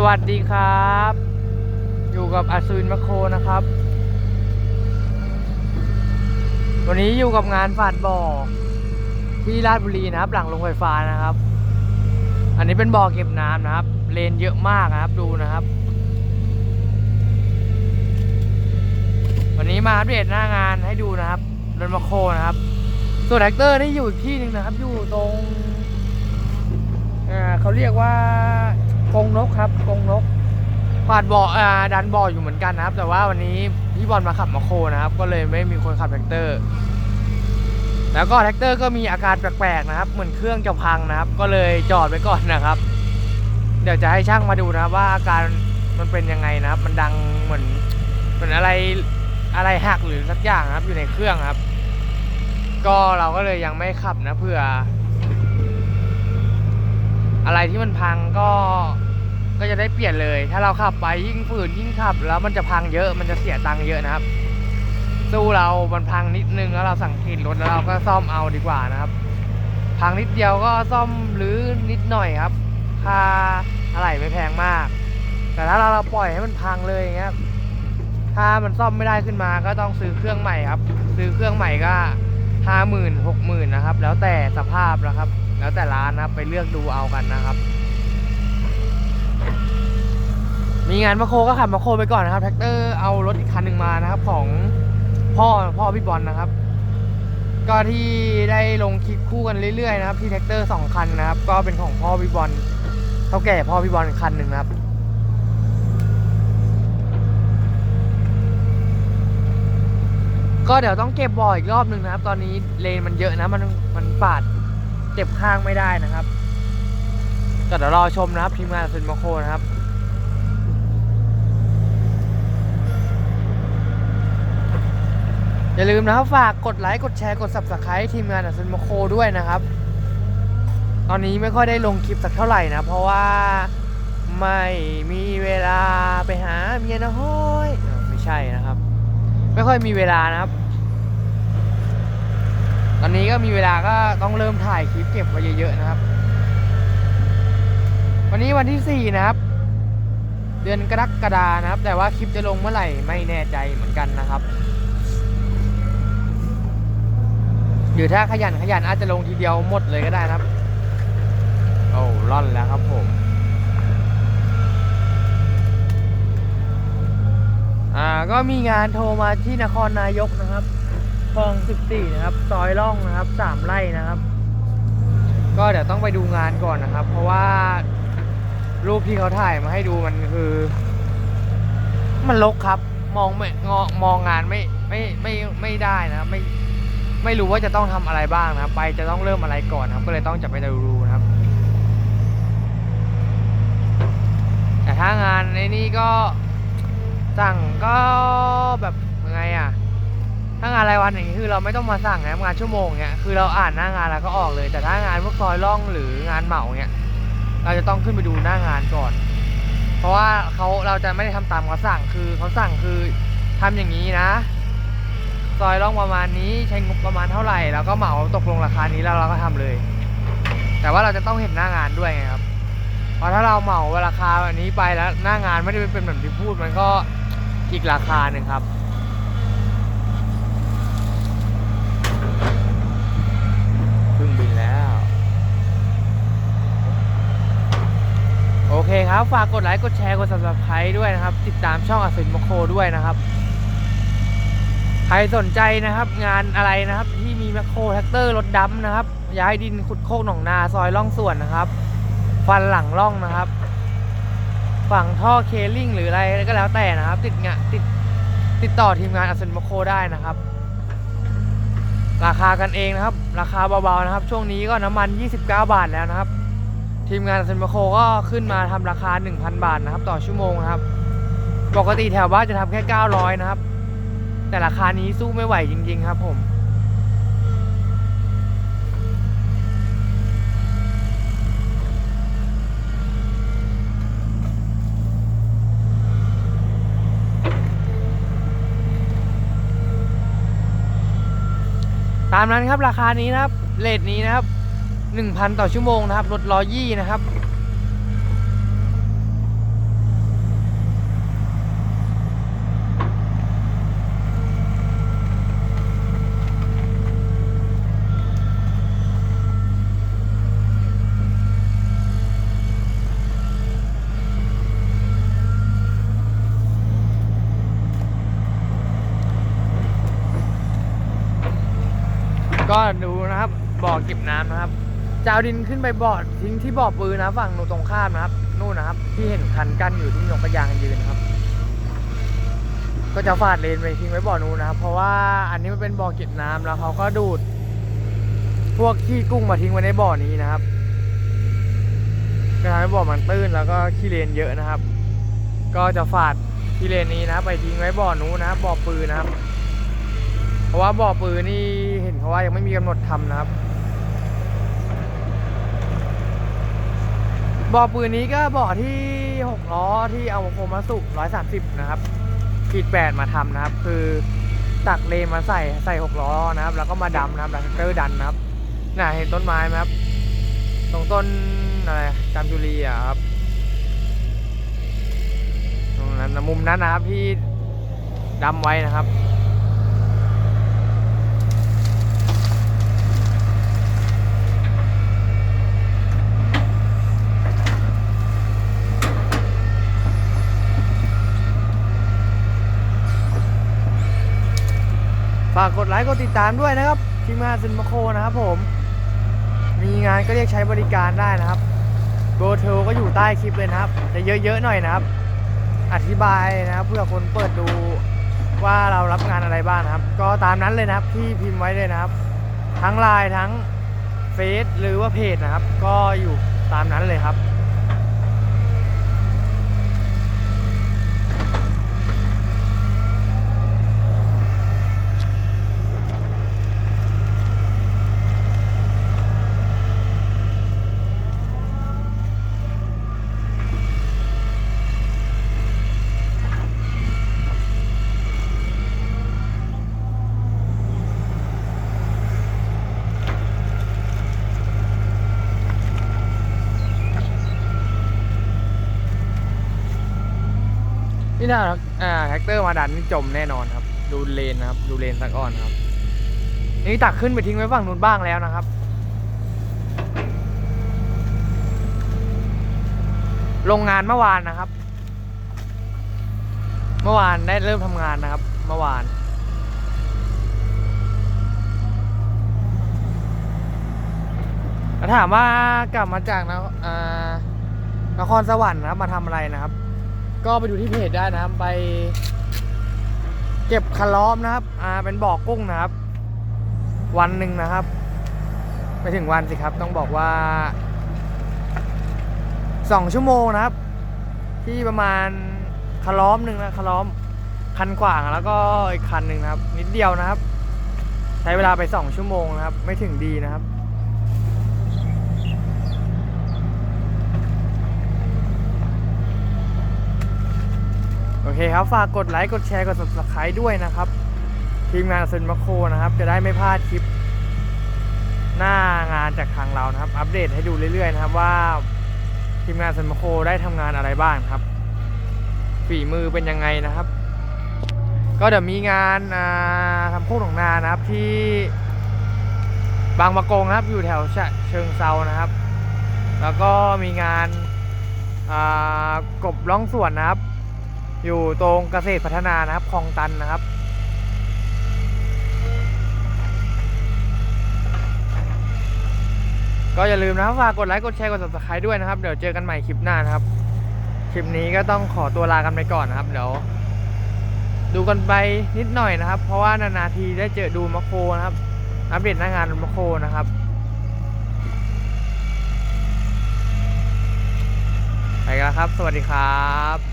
สวัสดีครับ อยู่กับอัศวินมคโคนะครับ วันนี้อยู่กับงานฝาดบ่อ ที่ราชบุรีนะครับ หลังโรงไฟฟ้านะครับ อันนี้เป็นบ่อเก็บน้ำนะครับ เลนเยอะมากนะครับดูนะครับ วันนี้มาอัปเดตหน้างานให้ดูนะครับรถมคโคนะครับ ส่วนแท็กเตอร์นี่อยู่อีกที่หนึ่งนะครับ อยู่ตรง อ่าเขาเรียกว่า กงนกครับกงนกปาดบ่ออ่าดันบ่ออยู่เหมือนกันนะครับ แต่ว่าวันนี้พี่บอลมาขับมาโคนะครับ ก็เลยไม่มีคนขับแท็กเตอร์ แล้วก็แท็กเตอร์ก็มีอาการแปลกๆนะครับ เหมือนเครื่องจะพังนะครับ ก็เลยจอดไว้ก่อนนะครับ เดี๋ยวจะให้ช่างมาดูนะครับว่าอาการมันเป็นยังไงนะครับ มันดังเหมือนเหมือนอะไรอะไรหักหรือสักอย่างนะครับ อยู่ในเครื่องครับ ก็เราก็เลยยังไม่ขับนะเพื่อ อะไรที่มันพังก็ก็จะได้เปลี่ยนเลย ถ้าเราขับไปยิ่งฝืนยิ่งขับ แล้วมันจะพังเยอะมันจะเสียตังค์เยอะนะครับ สู้เรามันพังนิดนึงแล้วเราสังเกตรถแล้วเราก็ซ่อมเอาดีกว่านะครับ พังนิดเดียวก็ซ่อมหรือนิดหน่อยครับ ค่าอะไรไม่แพงมาก แต่ถ้าเราเราปล่อยให้มันพังเลยอย่างเงี้ยถ้ามันซ่อมไม่ได้ขึ้นมาก็ต้องซื้อเครื่องใหม่ครับ ซื้อเครื่องใหม่ก็ห้าหมื่นหกหมื่นนะครับ แล้วแต่สภาพนะครับ แล้วแต่ร้านนะครับไปเลือกดูเอากันนะครับ มีงานมาโคก็ขับมาโคไปก่อนนะครับแท็กเตอร์เอารถอีกคันหนึ่งมานะครับ ของพ่อพ่อพี่บอลนะครับ ก็ที่ได้ลงคลิปคู่กันเรื่อยๆนะครับที่แท็กเตอร์สองคันนะครับ ก็เป็นของพ่อพี่บอลเท่าแก่พ่อพี่บอลคันหนึ่งนะครับก็เดี๋ยวต้องเก็บบ่ออีกรอบหนึ่งนะครับ ตอนนี้เลนมันเยอะนะมันมันปาด เก็บข้างไม่ได้นะครับ ก็เดี๋ยวรอชมนะครับทีมงานซินมาโคนะครับอย่าลืมนะครับฝากกดไลค์กดแชร์กด subscribe ทีมงานซินมาโคด้วยนะครับ ตอนนี้ไม่ค่อยได้ลงคลิปสักเท่าไหร่นะ เพราะว่าไม่มีเวลาไปหาเมียน้อยไม่ใช่นะครับ ไม่ค่อยมีเวลานะครับ อนนี้ก็มีเวลาก็ต้องเริ่มถ่ายคลิปเก็บไว้เยอะๆนะครับ วันนี้วันที่ 4 นะครับ เดือนกรกฎานะครับ แต่ว่าคลิปจะลงเมื่อไหร่ไม่แน่ใจเหมือนกันนะครับหรือถ้าขยันขยันอาจจะลงทีเดียวหมดเลยก็ได้นะครับ โอ้ร่อนแล้วครับผม อ่าก็มีงานโทรมาที่นครนายกนะครับ ลอง 14 นะครับ ซอยร่องนะครับ 3 ไร่นะครับ ก็เดี๋ยวต้องไปดูงานก่อนนะครับ เพราะว่ารูปที่เขาถ่ายมาให้ดูมันคือ มันลกครับ มองไม่งอมองงานไม่ไม่ไม่ไม่ได้นะครับไม่ไม่รู้ว่าจะต้องทำอะไรบ้างนะครับ ไปจะต้องเริ่มอะไรก่อนนะครับ ก็เลยต้องจะไปดูนะครับ แต่ถ้างานในนี้ก็สั่งก็แบบยังไงอะ ถ้างานรายวันอย่างนี้คือเราไม่ต้องมาสั่งนะงานชั่วโมงเนี้ยคือเราอ่านหน้างานแล้วก็ออกเลย แต่ถ้างานพวกซอยล่องหรืองานเหมาเนี้ยเราจะต้องขึ้นไปดูหน้างานก่อน เพราะว่าเขาเราจะไม่ได้ทำตามเขาสั่งคือเขาสั่งคือทำอย่างนี้นะซอยล่องประมาณนี้ใช้งบประมาณเท่าไหร่แล้วก็เหมาตกลงราคานี้แล้วเราก็ทำเลย แต่ว่าเราจะต้องเห็นหน้างานด้วยไงครับเพราะถ้าเราเหมาราคาแบบนี้ไปแล้วหน้างานไม่ได้เป็นแบบที่พูดมันก็อีกราคาหนึ่งครับ พึ่งบินแล้ว โอเครับ ฝากกดไลค์ กดแชร์ กด subscribe ด้วยนะครับ ติดตามช่องอสินมโคด้วยนะครับ ใครสนใจนะครับ งานอะไรนะครับ ที่มีแมคโครแท็กเตอร์รถดำนะครับ ย้ายดินขุดโคกหนองนาซอยล่องส่วนนะครับ ฟันหลังล่องนะครับ ฝั่งท่อเคลิ่งหรืออะไรก็แล้วแต่นะครับ ติดงานติดติดต่อทีมงานอสนมโคได้นะครับ ราคากันเองนะครับ ราคาเบาๆนะครับ ช่วงนี้ก็น้ำมัน 29 บาทแล้วนะครับ ทีมงานอสนมโคก็ขึ้นมาทำราคา 1,000 บาทนะครับ ต่อชั่วโมงนะครับ ปกติแถวบ้านจะทำแค่ 900 นะครับ แต่ราคานี้สู้ไม่ไหวจริง ๆ ครับผมตามนั้นครับราคานี้นะครับเลทนี้นะครับ 1,000 ต่อชั่วโมงนะครับ รถล้อยี่นะครับ ก็ดูนะครับบ่อเก็บน้ำนะครับ จะเอาดินขึ้นไปบ่อทิ้งที่บ่อปืนนะฝั่งหนูตรงข้ามนะครับนู่นนะครับ ที่เห็นคันกั้นอยู่ที่นกกระยางยืนครับ ก็จะฟาดเลนไปทิ้งไว้บ่อนู้นนะครับ เพราะว่าอันนี้มันเป็นบ่อเก็บน้ำแล้วเขาก็ดูด พวกขี้กุ้งมาทิ้งไว้ในบ่อนี้นะครับก็ทำให้บ่อมันตื้นแล้วก็ขี้เลนเยอะนะครับ ก็จะฝาดขี้เลนนี้นะไปทิ้งไว้บ่อนู้นนะครับบ่อปืนนะครับ เพราะว่าบ่อปืนนี่เห็นเขาว่ายังไม่มีกำหนดทำนะครับ บ่อปืนนี้ก็บ่อที่หกล้อที่เอาโคมาสุร้อยสามสิบนะครับขีดแปดมาทำนะครับ คือตักเลนมาใส่ใส่หกล้อนะครับ แล้วก็มาดำนะครับดันเตอร์ดันนะครับน่าเห็นต้นไม้ไหมครับ ตรงต้นอะไรจามจุรีอะครับตรงนั้นนมุมนั้นนะครับที่ดำไว้นะครับ ฝากกดไลค์กดติดตามด้วยนะครับทีมงานซินมาโคนะครับผม มีงานก็เรียกใช้บริการได้นะครับเบอร์โทรก็อยู่ใต้คลิปเลยนะครับจะเยอะๆหน่อยนะครับ อธิบายนะครับเพื่อคนเปิดดูว่าเรารับงานอะไรบ้างนะครับ ก็ตามนั้นเลยนะครับที่พิมพ์ไว้เลยนะครับ ทั้งไลน์ทั้งเฟซหรือว่าเพจนะครับ ก็อยู่ตามนั้นเลยครับ นี่ถ้าอ่าแท็กเตอร์มาดันนี่จมแน่นอนครับ ดูเลนนะครับ ดูเลนสักอ่อนครับ นี่ตักขึ้นไปทิ้งไว้ฝั่งนู้นบ้างแล้วนะครับ โรงงานเมื่อวานนะครับ เมื่อวานได้เริ่มทำงานนะครับ เมื่อวานแล้วถามว่ากลับมาจากนครอ่านครสวรรค์นะครับมาทำอะไรนะครับ ก็ไปดูที่เพจได้นะครับ ไป เก็บคาล้อมนะครับ อ่า เป็นบ่อกุ้งนะครับ วันหนึ่งนะครับไม่ถึงวันสิครับ ต้องบอกว่าสองชั่วโมงนะครับ ที่ประมาณคาล้อมหนึ่งนะคาล้อมคันกว่างแล้วก็อีกคันหนึ่งนะครับ นิดเดียวนะครับ ใช้เวลาไปสองชั่วโมงนะครับ ไม่ถึงดีนะครับ เคครับ ฝากกดไลค์กดแชร์กด subscribe ด้วยนะครับ ทีมงานเซนมาโคนะครับ จะได้ไม่พลาดคลิป หน้างานจากทางเรานะครับ อัปเดตให้ดูเรื่อยๆนะครับว่า ทีมงานเซนมาโคได้ทำงานอะไรบ้างครับ ฝีมือเป็นยังไงนะครับ ก็เดี๋ยวมีงานาทำโคกหนองนานะครับที่บางประกงนะครับอยู่แถวเชิงเซานะครับ แล้วก็มีงานากบล่องสวนนะครับ อยู่ตรงเกษตรพัฒนานะครับคลองตันนะครับ ก็อย่าลืมนะครับฝากกดไลค์กดแชร์กด subscribe ด้วยนะครับ เดี๋ยวเจอกันใหม่คลิปหน้านะครับ คลิปนี้ก็ต้องขอตัวลากันไปก่อนนะครับ เดี๋ยว ดูกันไปนิดหน่อยนะครับ เพราะว่านานๆทีได้เจอดูมาโคนะครับ อัปเดตหน้างานมาโคนะครับไปกันแล้วครับ สวัสดีครับ